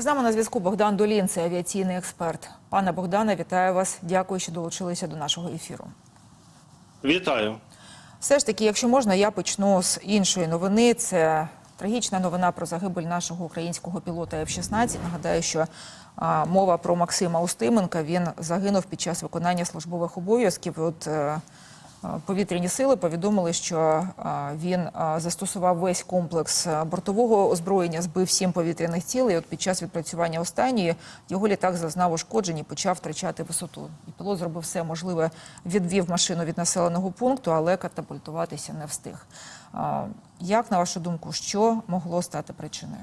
З нами на зв'язку Богдан Долін, це авіаційний експерт. Пане Богдане, вітаю вас. Дякую, що долучилися до нашого ефіру. Вітаю. Все ж таки, якщо можна, я почну з іншої новини. Це трагічна новина про загибель нашого українського пілота F-16. Нагадаю, що а, мова про Максима Устименка. Він загинув під час виконання службових обов'язків. От е, повітряні сили повідомили, що е, він е, застосував весь комплекс е, бортового озброєння, збив сім повітряних цілей. От під час відпрацювання останньої його літак зазнав ушкоджень і почав втрачати висоту. І пілот зробив все можливе, відвів машину від населеного пункту, але катапультуватися не встиг. Як на вашу думку, що могло стати причиною?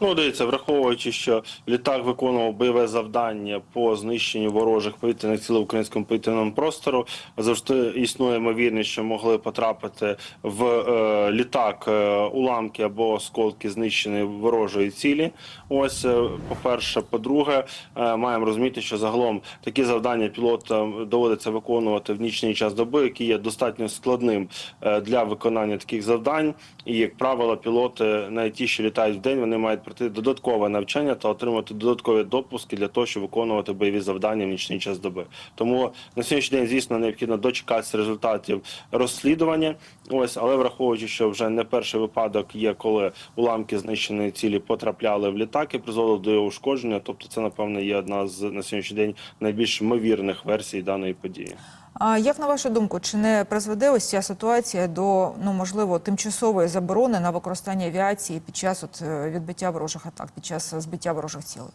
Ну, дивіться, враховуючи, що літак виконував бойове завдання по знищенню ворожих повітряних цілей в українському повітряному простору, завжди існує ймовірність, що могли потрапити в е, літак е, уламки або осколки знищеної ворожої цілі. Ось, е, по-перше, по-друге, е, маємо розуміти, що загалом такі завдання пілотам доводиться виконувати в нічний час доби, який є достатньо складним е, для виконання таких завдань. І, як правило, пілоти, навіть ті, що літають в день, вони мають пройти додаткове навчання та отримати додаткові допуски для того, щоб виконувати бойові завдання в нічний час доби. Тому на сьогоднішній день, звісно, необхідно дочекатися результатів розслідування. Ось, але враховуючи, що вже не перший випадок є, коли уламки знищеної цілі потрапляли в літак і призводили до його ушкодження. Тобто, це напевно є одна з на сьогоднішній день найбільш ймовірних версій даної події. Як на вашу думку, чи не призведе ось ця ситуація до ну можливо тимчасової заборони на використання авіації під час от е, відбиття ворожих атак, під час збиття ворожих цілей?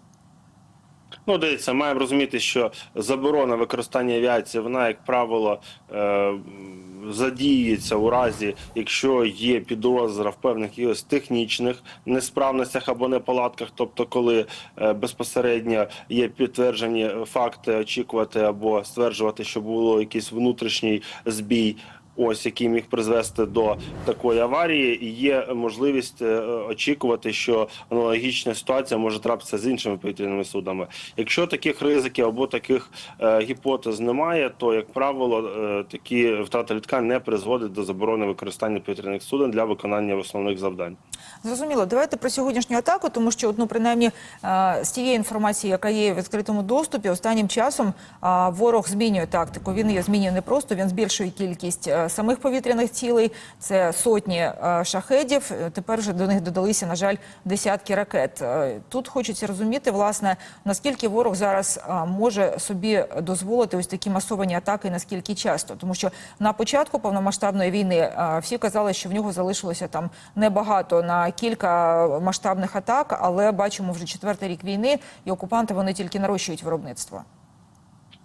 Ну, дивіться, маємо розуміти, що заборона використання авіації, вона, як правило, е, задіюється у разі, якщо є підозра в певних технічних несправностях або неполадках, тобто, коли е, безпосередньо є підтверджені факти очікувати або стверджувати, що було якийсь внутрішній збій. Ось який міг призвести до такої аварії, і є можливість е, очікувати, що аналогічна ситуація може трапитися з іншими повітряними судами. Якщо таких ризиків або таких е, гіпотез немає, то як правило е, такі втрати літка не призводять до заборони використання повітряних суден для виконання основних завдань. Зрозуміло, давайте про сьогоднішню атаку, тому що ну, принаймні з тієї інформації, яка є в відкритому доступі, останнім часом ворог змінює тактику. Він її змінює не просто, він збільшує кількість самих повітряних цілей. Це сотні е, шахедів. Е, Тепер вже до них додалися, на жаль, десятки ракет. Е, Тут хочеться розуміти, власне, наскільки ворог зараз може собі дозволити ось такі масовані атаки, наскільки часто, тому що на початку повномасштабної війни всі казали, що в нього залишилося там небагато на кілька масштабних атак, але бачимо вже четвертий рік війни, і окупанти вони тільки нарощують виробництво.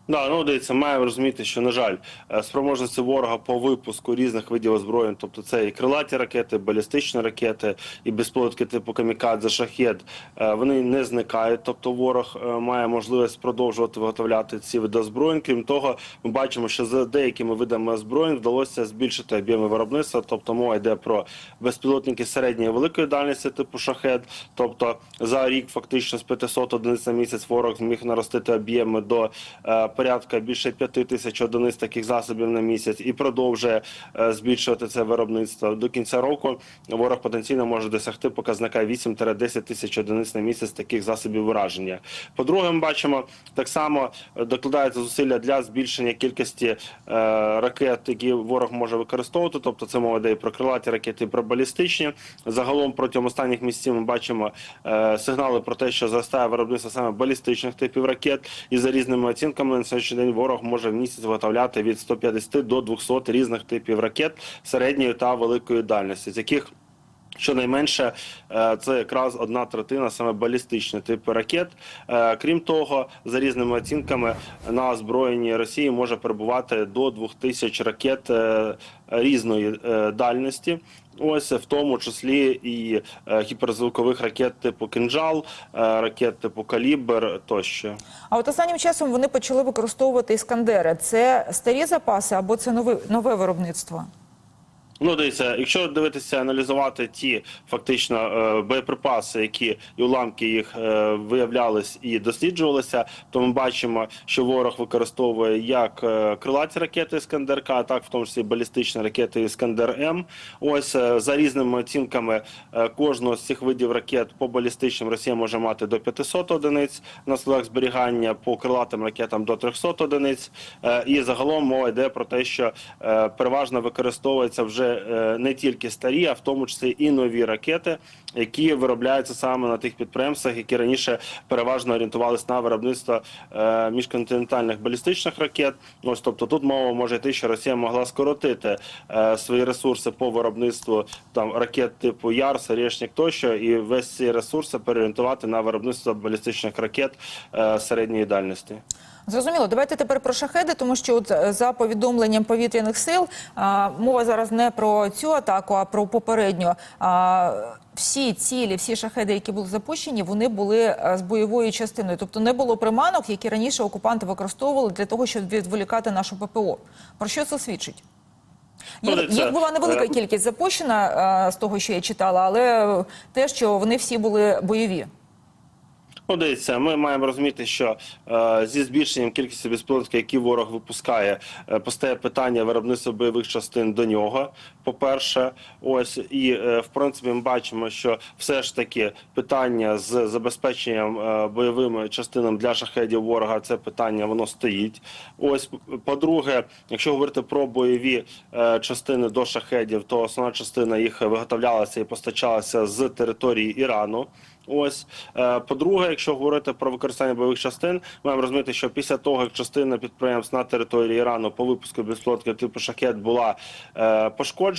Да, ну дивіться, маємо розуміти, що на жаль, е, спроможності ворога по випуску різних видів озброєнь, тобто це і крилаті ракети, балістичні ракети, і безпілотки типу камікадзе, шахет, е, вони не зникають. Тобто, ворог е, має можливість продовжувати виготовляти ці види озброєнь. Крім того, ми бачимо, що за деякими видами озброєнь вдалося збільшити об'єми виробництва. Тобто, мова йде про безпілотники середньої і великої дальності, типу шахет. Тобто за рік, фактично з 500 одиниць на місяць, ворог зміг наростити об'єми до порядка більше 5 тисяч одиниць таких засобів на місяць і продовжує е, збільшувати це виробництво. До кінця року ворог потенційно може досягти показника 8-10 тисяч одиниць на місяць таких засобів ураження. По-друге, ми бачимо так само е, докладаються зусилля для збільшення кількості е, ракет, які ворог може використовувати. Тобто це мова йде і про крилаті ракети, і про балістичні. Загалом протягом останніх місяців ми бачимо сигнали про те, що зростає виробництво саме балістичних типів ракет, і за різними оцінками на сьогоднішній день ворог може в місяць виготовляти від 150 до 200 різних типів ракет середньої та великої дальності, з яких Щонайменше е, це якраз одна третина саме балістичні типи ракет. Е, Крім того, за різними оцінками на озброєнні Росії може перебувати до 2000 ракет е, різної дальності. Ось в тому числі і е, гіперзвукових ракет типу кинжал, е, ракет типу калібр тощо. А от останнім часом вони почали використовувати іскандери. Це старі запаси або це нове, нове виробництво? Ну, дивіться, якщо дивитися, аналізувати ті фактично е, боєприпаси, які і уламки їх е, виявлялись і досліджувалися, то ми бачимо, що ворог використовує як е, крилаті ракети Іскандер-К, так в тому числі балістичні ракети Іскандер М. Ось за різними оцінками кожного з цих видів ракет по балістичним Росія може мати до 500 одиниць на складах зберігання, по крилатим ракетам до 300 одиниць. І загалом мова йде про те, що переважно використовуються вже не тільки старі, а в тому числі і нові ракети, які виробляються саме на тих підприємствах, які раніше переважно орієнтувалися на виробництво е, міжконтинентальних балістичних ракет. Ось тобто тут мова може йти, що Росія могла скоротити е, свої ресурси по виробництву там ракет типу Ярс, Решнік тощо, і весь ці ресурси переорієнтувати на виробництво балістичних ракет е, середньої дальності. Зрозуміло, давайте тепер про шахеди, тому що от е, за повідомленням повітряних сил мова зараз не про цю атаку, а про попередню. А, всі цілі, всі шахеди, які були запущені, вони були е, з бойовою частиною. Тобто не було приманок, які раніше окупанти використовували для того, щоб відволікати нашу ППО. Про що це свідчить? Їх, Ну, їх була невелика е, кількість запущена е, з того, що я читала, але те, що вони всі були бойові. Ну, дивіться, ми маємо розуміти, що е, зі збільшенням кількості безпілотників, які ворог випускає, е, постає питання виробництва бойових частин до нього. По-перше, ось і е, в принципі ми бачимо, що все ж таки питання з забезпеченням е, бойовими частинами для шахедів ворога це питання воно стоїть. Ось по-друге, якщо говорити про бойові е, частини до шахедів, то основна частина їх виготовлялася і постачалася з території Ірану. Ось по-друге, якщо говорити про використання бойових частин, маємо розуміти, що після того, як частина підприємств на території Ірану по випуску безпілотників типу шахет була пошкоджена,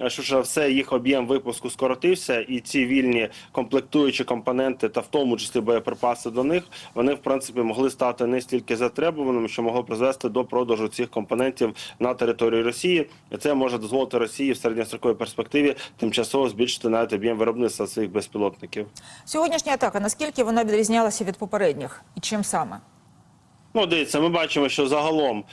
е, що ж все їх об'єм випуску скоротився, і ці вільні комплектуючі компоненти, та в тому числі боєприпаси до них, вони в принципі могли стати не стільки затребуваними, що могло призвести до продажу цих компонентів на території Росії. І це може дозволити Росії в середньостроковій перспективі тимчасово збільшити навіть об'єм виробництва цих безпілотників. Сьогоднішня атака, наскільки вона відрізнялася від попередніх? І чим саме? Ну, дивіться, ми бачимо, що загалом е,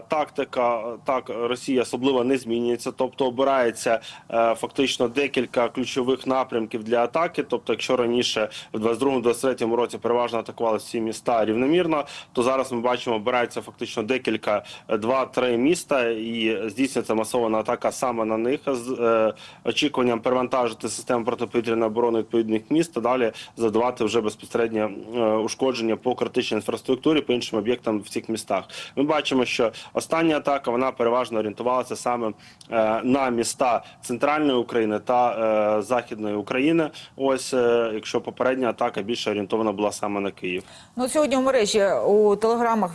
тактика так Росія особливо не змінюється, тобто обирається е, фактично декілька ключових напрямків для атаки. Тобто, якщо раніше в 22-23 році переважно атакували всі міста рівномірно, то зараз ми бачимо, обирається фактично декілька е, два-три міста, і здійснюється масована атака саме на них з е, очікуванням перевантажити систему протиповітряної оборони відповідних міст, та далі завдавати вже безпосередньо е, ушкодження по критичній інфраструктурі, по іншим об'єктам в цих містах. Ми бачимо, що остання атака вона переважно орієнтувалася саме е, на міста центральної України та е, західної України. Ось е, якщо попередня атака більше орієнтована була саме на Київ. Ну, сьогодні у мережі у телеграмах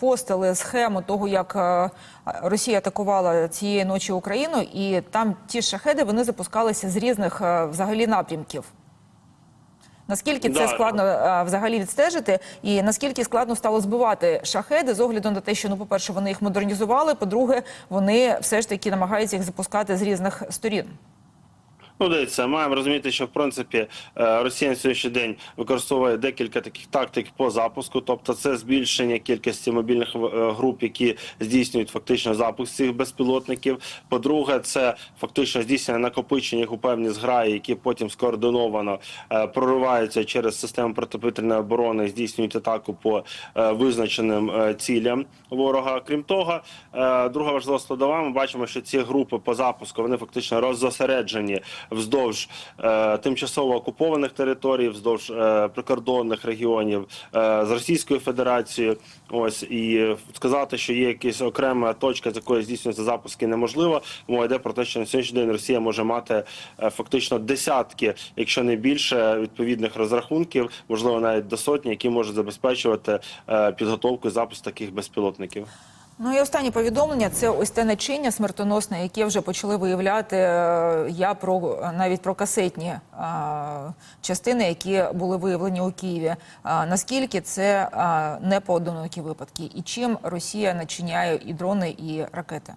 постили схему того, як Росія атакувала цієї ночі Україну, і там ті шахеди вони запускалися з різних взагалі напрямків. Наскільки це Да. складно е, взагалі відстежити, і наскільки складно стало збивати шахеди з огляду на те, що ну, по-перше, вони їх модернізували, по-друге, вони все ж таки намагаються їх запускати з різних сторін. Ну, дивіться, маємо розуміти, що в принципі е, Росія на сьогоднішній день використовує декілька таких тактик по запуску, тобто це збільшення кількості мобільних е, груп, які здійснюють фактично запуск цих безпілотників. По-друге, це фактично здійснення накопичення у певні зграї, які потім скоординовано е, прориваються через систему протиповітряної оборони, здійснюють атаку по визначеним цілям ворога. Крім того, друга важлива складова. Ми бачимо, що ці групи по запуску вони фактично роззосереджені вздовж е, тимчасово окупованих територій, вздовж е, прикордонних регіонів е, з Російською Федерацією. Ось і сказати, що є якась окрема точка, з якої здійснюються запуски, неможливо. Мова йде про те, що на сьогоднішній день Росія може мати фактично десятки, якщо не більше, відповідних розрахунків, можливо, навіть до сотні, які можуть забезпечувати підготовку і запуск таких безпілотників. Ну і останнє повідомлення це ось те начиння смертоносне, яке вже почали виявляти. е, Я про навіть про касетні а, частини, які були виявлені у Києві. А, наскільки це а, не поодинокі випадки, і чим Росія начиняє і дрони, і ракети?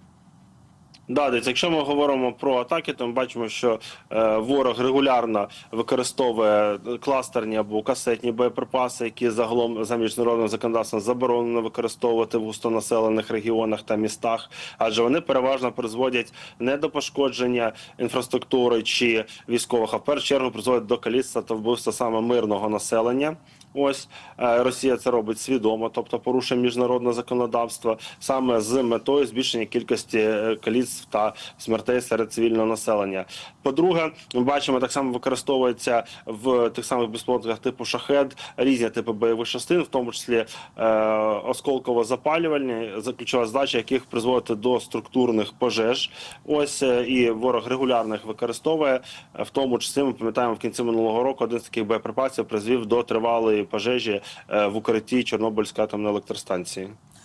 Да, дивіться, якщо ми говоримо про атаки, то ми бачимо, що е, ворог регулярно використовує кластерні або касетні боєприпаси, які загалом за міжнародним законодавством заборонено використовувати в густонаселених регіонах та містах, адже вони переважно призводять не до пошкодження інфраструктури чи військових, а в першу чергу призводять до каліцтва та вбивства саме мирного населення. Ось е, Росія це робить свідомо, тобто порушує міжнародне законодавство саме з метою збільшення кількості е, та смертей серед цивільного населення. По-друге, ми бачимо так само використовується в тих самих безпілотниках типу шахед різні типи бойових частин, в тому числі е, осколково-запалювальні, за- ключова задача яких призводити до структурних пожеж. Ось е, і ворог регулярно їх використовує. В тому числі ми пам'ятаємо в кінці минулого року один з таких боєприпасів призвів до тривалої пожежі е, в укритті Чорнобильської атомної електростанції.